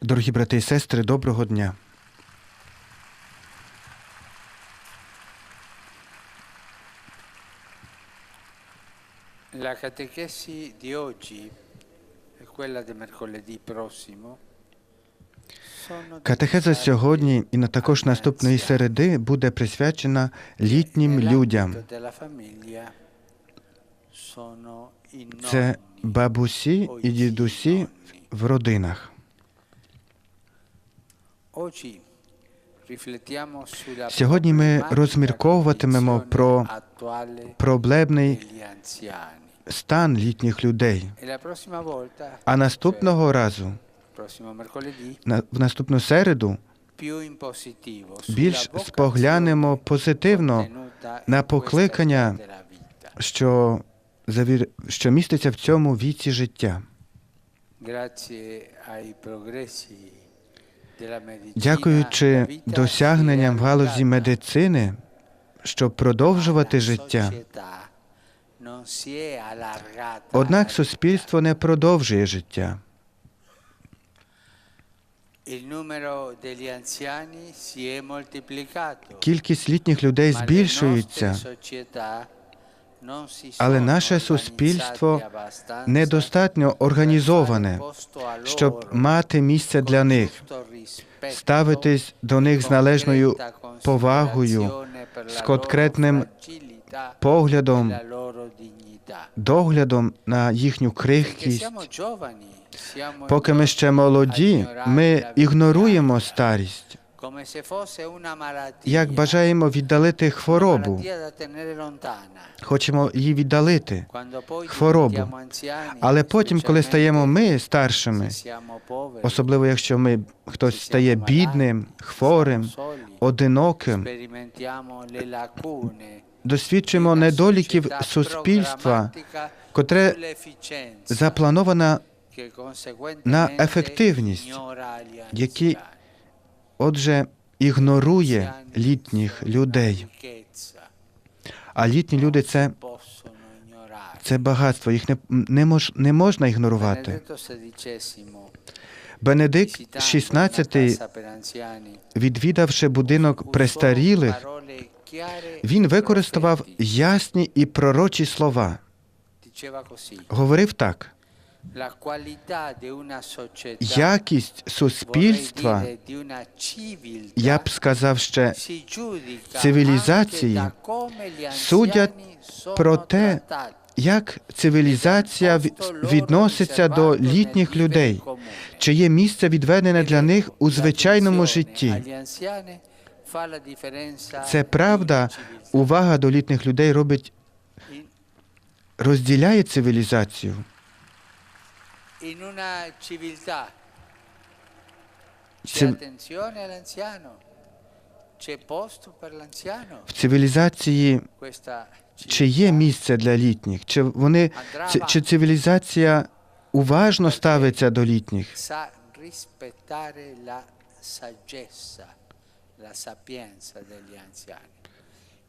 Дорогі брати і сестри, доброго дня. La catechesi di oggi e quella di mercoledì prossimo Катехеза сьогодні і на також наступної середи буде присвячена літнім людям. Це бабусі і дідусі в родинах. Сьогодні ми розмірковуватимемо про проблемний стан літніх людей. E А наступного разу, в наступну середу, більш споглянемо позитивно на покликання, що, завір... що міститься в цьому віці життя. Дякуючи досягненням в галузі медицини, щоб продовжувати життя. Однак суспільство не продовжує життя. Кількість літніх людей збільшується, nostre società non si але наше суспільство недостатньо організоване, щоб мати місце для них, ставитись до них з належною повагою, з конкретним поглядом, доглядом на їхню крихкість. Поки ми ще молоді, ми ігноруємо старість, як бажаємо віддалити хворобу, хочемо її віддалити. Хворобу. Але потім, коли стаємо ми старшими, особливо якщо ми хтось стає бідним, хворим, одиноким, досвідчуємо недоліків суспільства, котре conseguentemente на ефективність, які. Отже, ігнорує літніх людей. А літні люди це, це багатство, їх не, не, мож, не можна ігнорувати. Бенедикт XVI, відвідавши будинок престарілих, він використав ясні і пророчі слова. Говорив так: якість суспільства, я б сказав ще, цивілізації судять про те, як цивілізація від- відноситься до літніх людей, чи є місце відведене для них у звичайному житті. Це правда, увага до літніх людей робить, розділяє цивілізацію. In una civiltà c'è attenzione all'anziano, c'è posto per l'anziano. В цивілізації чи є місце для літніх? Чи вони чи, чи цивілізація уважно ставиться до літніх? la sapienza degli anziani.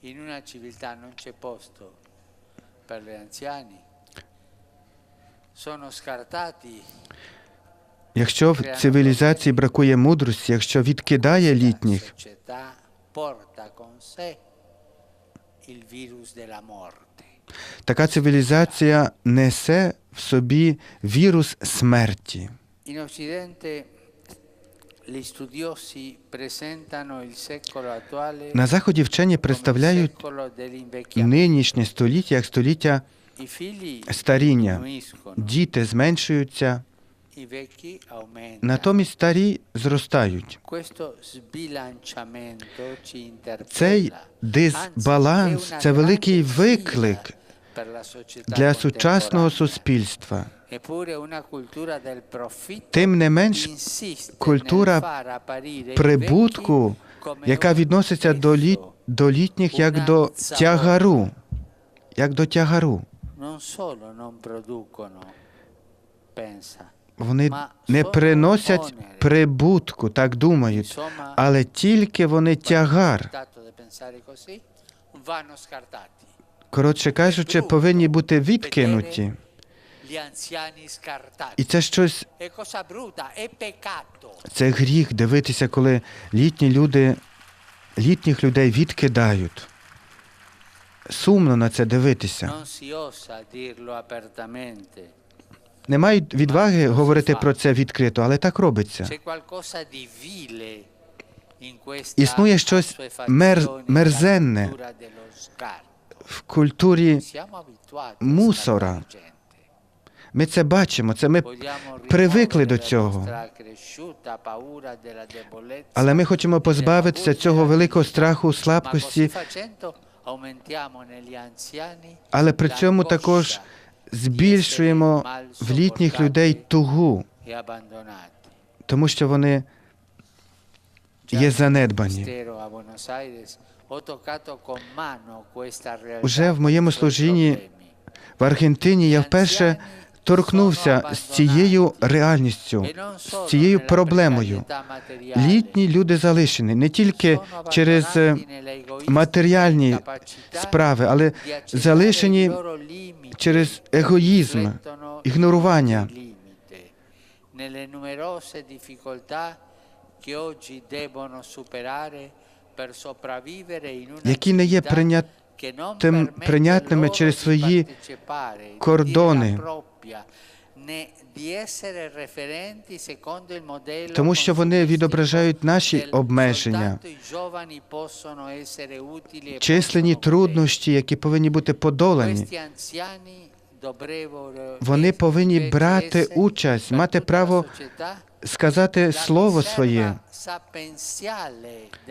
In una civiltà non c'è posto per gli anziani, Якщо в цивілізації бракує мудрості, якщо відкидає літніх, така цивілізація несе в собі вірус смерті. На заході вчені представляють нинішнє століття як століття старіння. Діти зменшуються, натомість старі зростають. Цей дисбаланс це великий виклик для сучасного суспільства. Тим не менш, культура прибутку, яка відноситься до, літ, до літніх як до тягару, як до тягару. Вони не приносять прибутку, так думають, але тільки вони тягар. Коротше кажучи, повинні бути відкинуті. І це щось, це гріх дивитися, коли літні люди, літніх людей відкидають. Сумно на це дивитися. Не мають відваги говорити про це відкрито, але так робиться. Існує щось мер- мерзенне. В культурі Мусора. ми це бачимо, це ми привикли до цього. Але ми хочемо e позбавитися цього великого страху, слабкості, але при цьому також збільшуємо в літніх людей тугу, e тому що вони є занедбані. Уже в моєму служінні. В Аргентині я вперше торкнувся з цією реальністю, E з цією проблемою. Літні люди залишені не тільки через е, матеріальні справи, але залишені через егоїзм, ігнорування. nostri limiti, nelle numerose difficoltà che oggi debbono superare per sopravvivere in una які не є civiltà прийнят, che non тим прийнятними через свої кордони. тому що вони відображають наші обмеження, e possono труднощі, які повинні бути подолані. Вони повинні брати участь, мати право сказати слово своє.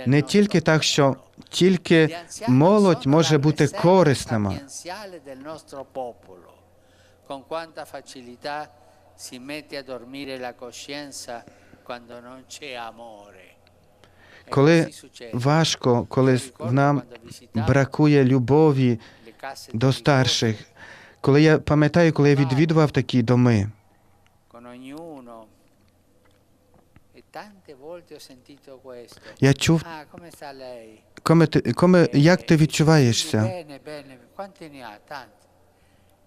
Не тільки так, що тільки молодь може бути корисними. popolo. Con quanta facilità si mette a dormire la coscienza quando non c'è amore. E Коли важко, коли нам бракує любові до старших. Коли я пам'ятаю, коли я відвідував такі доми, я чув, коме, ти- коме, як ти відчуваєшся?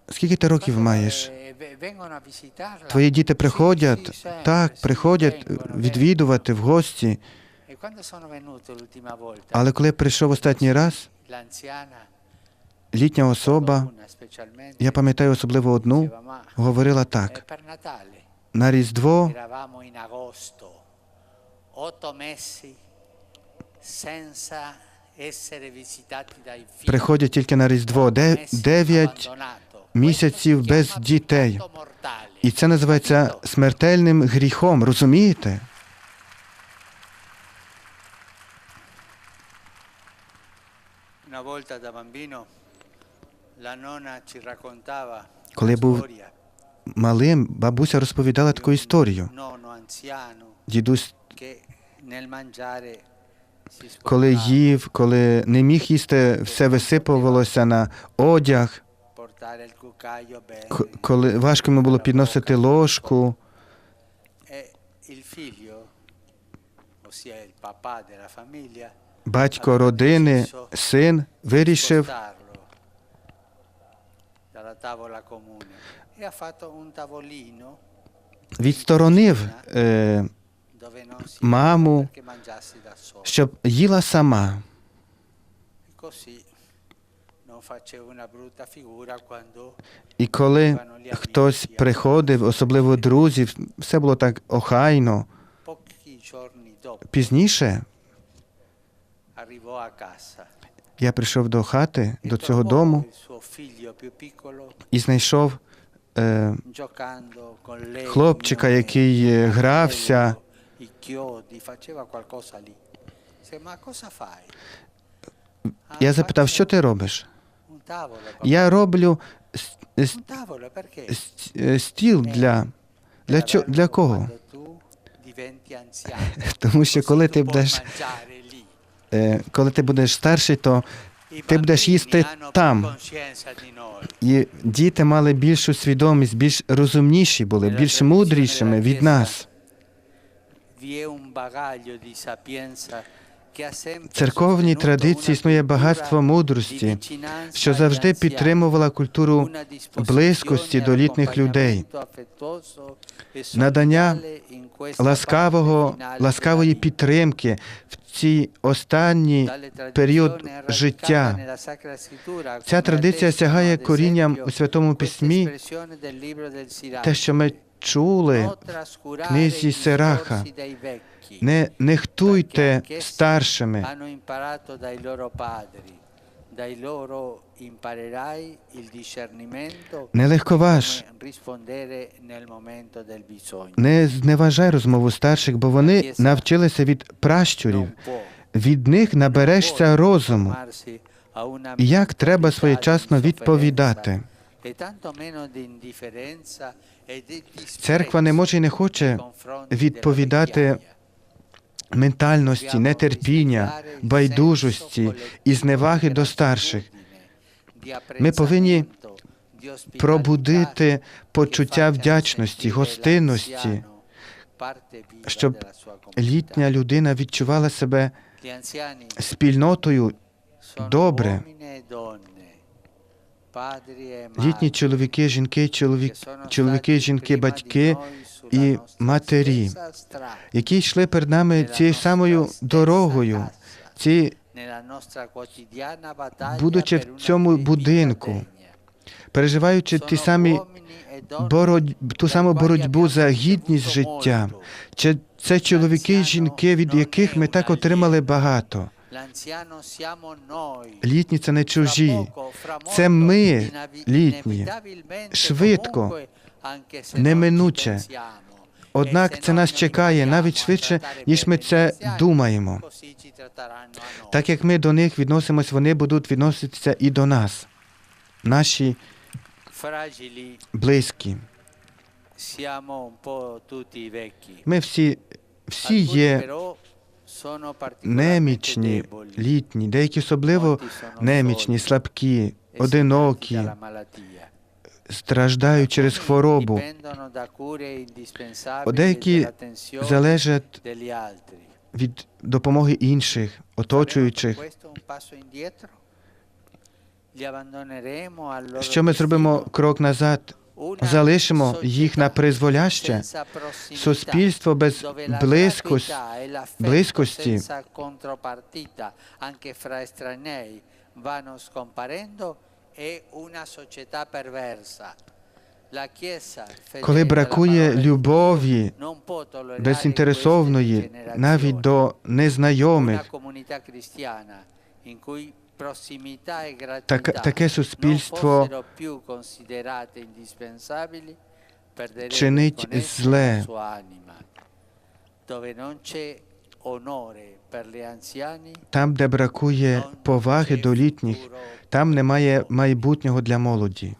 Скільки ти років маєш? eh? Твої діти приходять, так, приходять vengono. відвідувати в гості. E? Але коли я прийшов останній раз, літня особа, я пам'ятаю особливо одну, говорила так: на Різдво приходять тільки на Різдво, дев'ять місяців без дітей. І це називається смертельним гріхом, розумієте? Коли я був малим, бабуся розповідала таку історію. Дідусь, che nel mangiare si коли їв, коли не міг їсти, все висипувалося на одяг, коли важко йому було підносити ложку. E Батько родини, син вирішив e відсторонив е, Маму. щоб їла сама. E І коли хтось приходив, особливо друзів, все було так охайно. Пізніше я прийшов до хати, e до цього дому, і знайшов е, хлопчика, який е, грався. I chiodi, faceva qualcosa lì. Ma cosa fai? "Ah, Я запитав, що ти робиш? Un tavolo, papà." Я роблю стіл для, для, чо, для кого? Тому що коли ти будеш, коли ти будеш старший, то ти будеш їсти там. І діти мали більшу свідомість, більш розумніші були, більш мудрішими від нас. В церковній традиції існує багатство мудрості, що завжди підтримувала культуру близькості до літніх людей, надання ласкавого, ласкавої підтримки в цій останній період життя. Ця традиція сягає корінням у Святому Письмі, те, що ми чули книзі Сираха. Не нехтуйте старшими. Не легковаж, не зневажай розмову старших, бо вони навчилися від пращурів. Від них наберешся розуму. як треба своєчасно відповідати. Церква не може і не хоче відповідати ментальності, нетерпіння, байдужості і зневаги до старших. Ми повинні пробудити почуття вдячності, гостинності, щоб літня людина відчувала себе спільнотою. добре. Літні чоловіки, жінки, чоловік, чоловіки, жінки, батьки і матері, які йшли перед нами цією самою дорогою, ці, будучи в цьому будинку, переживаючи ті самі бороть, ту саму боротьбу за гідність життя. Чи це чоловіки і жінки, від яких ми так отримали багато. Літні це не чужі. Це ми, літні. Швидко, неминуче. Однак це нас чекає навіть швидше, ніж ми це думаємо. Так як ми до них відносимось, вони будуть відноситися і до нас, наші близькі. Ми всі, всі є немічні, літні, деякі особливо немічні, слабкі, одинокі, страждають через хворобу. Деякі Залежать від допомоги інших, оточуючих. Що ми зробимо крок назад? Залишимо їх на призволяще? Суспільство без близькості, Chiesa, Коли бракує любові, безінтересовної, навіть до незнайомих, E Так- таке суспільство чинить зле. там, де бракує поваги до літніх, там немає майбутнього для молоді.